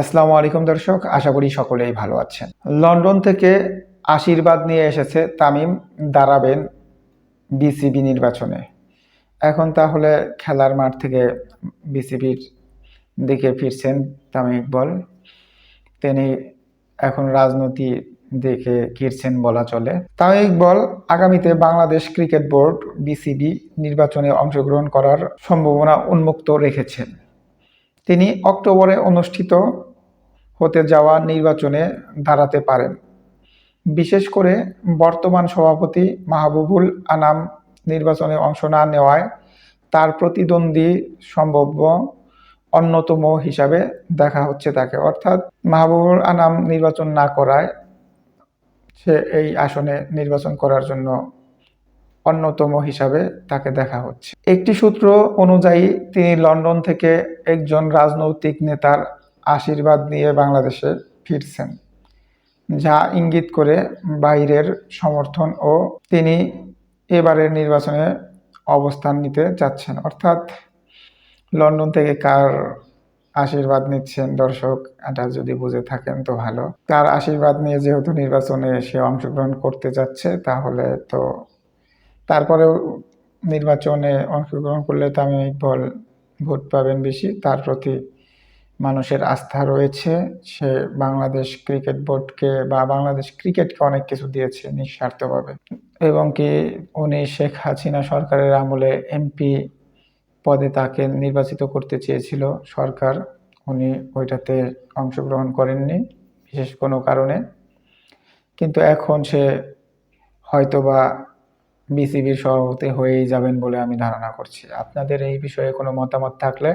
আসসালামু আলাইকুম দর্শক, আশা করি সকলেই ভালো আছেন। লন্ডন থেকে আশীর্বাদ নিয়ে এসেছে তামিম দাঁড়াবেন বিসিবি নির্বাচনে। এখন তাহলে খেলার মাঠ থেকে বিসিবির দিকে ফিরছেন তামিম ইকবল। তিনি এখন রাজনীতি দেখে ফিরছেন বলা চলে। তামিম ইকবল, আগামীতে বাংলাদেশ ক্রিকেট বোর্ড বিসিবি নির্বাচনে অংশগ্রহণ করার সম্ভাবনা উন্মুক্ত রেখেছেন। তিনি অক্টোবরে অনুষ্ঠিত হতে যাওয়া নির্বাচনে দাঁড়াতে পারেন। বিশেষ করে বর্তমান সভাপতি মাহবুবুল আনাম নির্বাচনে অংশ না নেওয়ায় তার প্রতিদ্বন্দ্বী সম্ভাব্য অন্যতম হিসাবে দেখা হচ্ছে তাকে। অর্থাৎ মাহবুবুল আনাম নির্বাচন না করায় সে এই আসনে নির্বাচন করার জন্য অন্যতম হিসাবে তাকে দেখা হচ্ছে। একটি সূত্র অনুযায়ী তিনি লন্ডন থেকে একজন রাজনৈতিক নেতার আশীর্বাদ নিয়ে বাংলাদেশে ফিরছেন। যা ইঙ্গিত করে বাইরের সমর্থন ও তিনি এবারের নির্বাচনে অবস্থান নিতে যাচ্ছেন অর্থাৎ লন্ডন থেকে কার আশীর্বাদ নিচ্ছেন দর্শক? এটা যদি বুঝে থাকেন তো ভালো। কার আশীর্বাদ নিয়ে যেহেতু নির্বাচনে সে অংশগ্রহণ করতে যাচ্ছে, তাহলে তো তারপরেও নির্বাচনে অংশগ্রহণ করলে তো আমি বল ভোট পাবেন বেশি, তার প্রতি মানুষের আস্থা রয়েছে। সে বাংলাদেশ ক্রিকেট বোর্ডকে বা বাংলাদেশ ক্রিকেটকে অনেক কিছু দিয়েছে নিঃস্বার্থভাবে। এবং কি উনি শেখ হাসিনা সরকারের আমলে এমপি পদে তাকে নির্বাচিত করতে চেয়েছিল। সরকার উনি ওইটাতে অংশগ্রহণ করেননি বিশেষ কোনো কারণে। কিন্তু এখন সে হয়তোবা বিসিবির সভাপতি হয়েই যাবেন বলে আমি ধারণা করছি। আপনাদের এই বিষয়ে কোনো মতামত থাকলে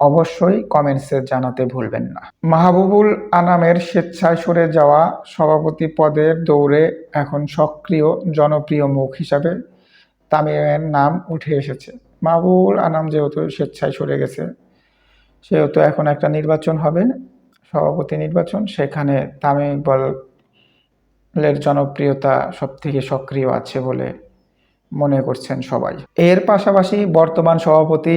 অবশ্যই কমেন্টসে জানাতে ভুলবেন না। মাহবুবুল আনামের স্বেচ্ছায় সরে যাওয়া সভাপতি পদের দৌড়ে এখন সক্রিয়, জনপ্রিয় মুখ হিসাবে তামিমের নাম উঠে এসেছে। মাহবুবুল আনাম যেহেতু স্বেচ্ছায় সরে গেছে, সেহেতু এখন একটা নির্বাচন হবে, সভাপতি নির্বাচন, সেখানে তামিম ইকবালের জনপ্রিয়তা সব থেকে সক্রিয় আছে বলে মনে করছেন সবাই। এর পাশাপাশি বর্তমান সভাপতি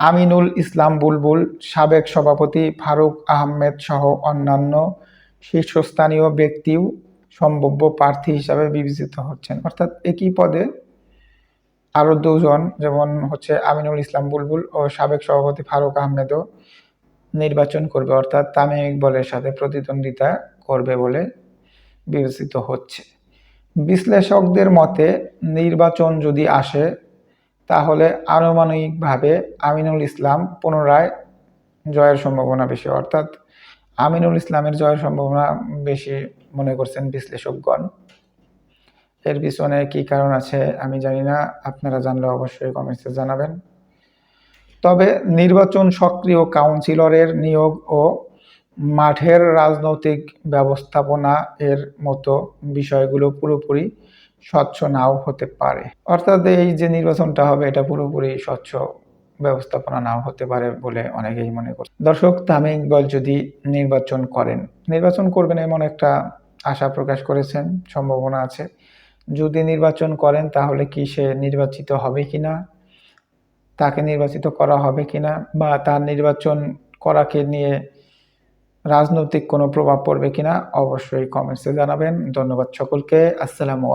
আমিনুল ইসলাম বুলবুল, সাবেক সভাপতি ফারুক আহমেদ সহ অন্যান্য শীর্ষস্থানীয় ব্যক্তিও সম্ভাব্য প্রার্থী হিসাবে বিবেচিত হচ্ছেন। অর্থাৎ একই পদে আরও দুজন, যেমন হচ্ছে আমিনুল ইসলাম বুলবুল ও সাবেক সভাপতি ফারুক আহমেদও নির্বাচন করবে, অর্থাৎ তামিম ইকবলের সাথে প্রতিদ্বন্দ্বিতা করবে বলে বিবেচিত হচ্ছে। বিশ্লেষকদের মতে, নির্বাচন যদি আসে তাহলে আনুমানিকভাবে আমিনুল ইসলাম পুনরায় জয়ের সম্ভাবনা বেশি। অর্থাৎ আমিনুল ইসলামের জয়ের সম্ভাবনা বেশি মনে করছেন বিশ্লেষকগণ। এর পিছনে কি কারণ আছে আমি জানি না, আপনারা জানলে অবশ্যই কমেন্টসে জানাবেন। তবে নির্বাচন সক্রিয় কাউন্সিলরের নিয়োগ ও মাঠের রাজনৈতিক ব্যবস্থাপনা এর মতো বিষয়গুলো পুরোপুরি স্বচ্ছ নাও হতে পারে। অর্থাৎ এই যে নির্বাচনটা হবে, এটা পুরোপুরি স্বচ্ছ ব্যবস্থাপনা নাও হতে পারে বলে অনেকেই মনে করছে দর্শক তামিম ইকবল যদি নির্বাচন করেন, নির্বাচন করবেন এমন একটা আশা প্রকাশ করেছেন, সম্ভাবনা আছে। যদি নির্বাচন করেন, তাহলে কি সে নির্বাচিত হবে কিনা? তাকে নির্বাচিত করা হবে কিনা? বা তার নির্বাচন করাকে নিয়ে রাজনৈতিক কোনো প্রভাব পড়বে কিনা? অবশ্যই কমেন্টসে জানাবেন। ধন্যবাদ সকলকে। আসসালামু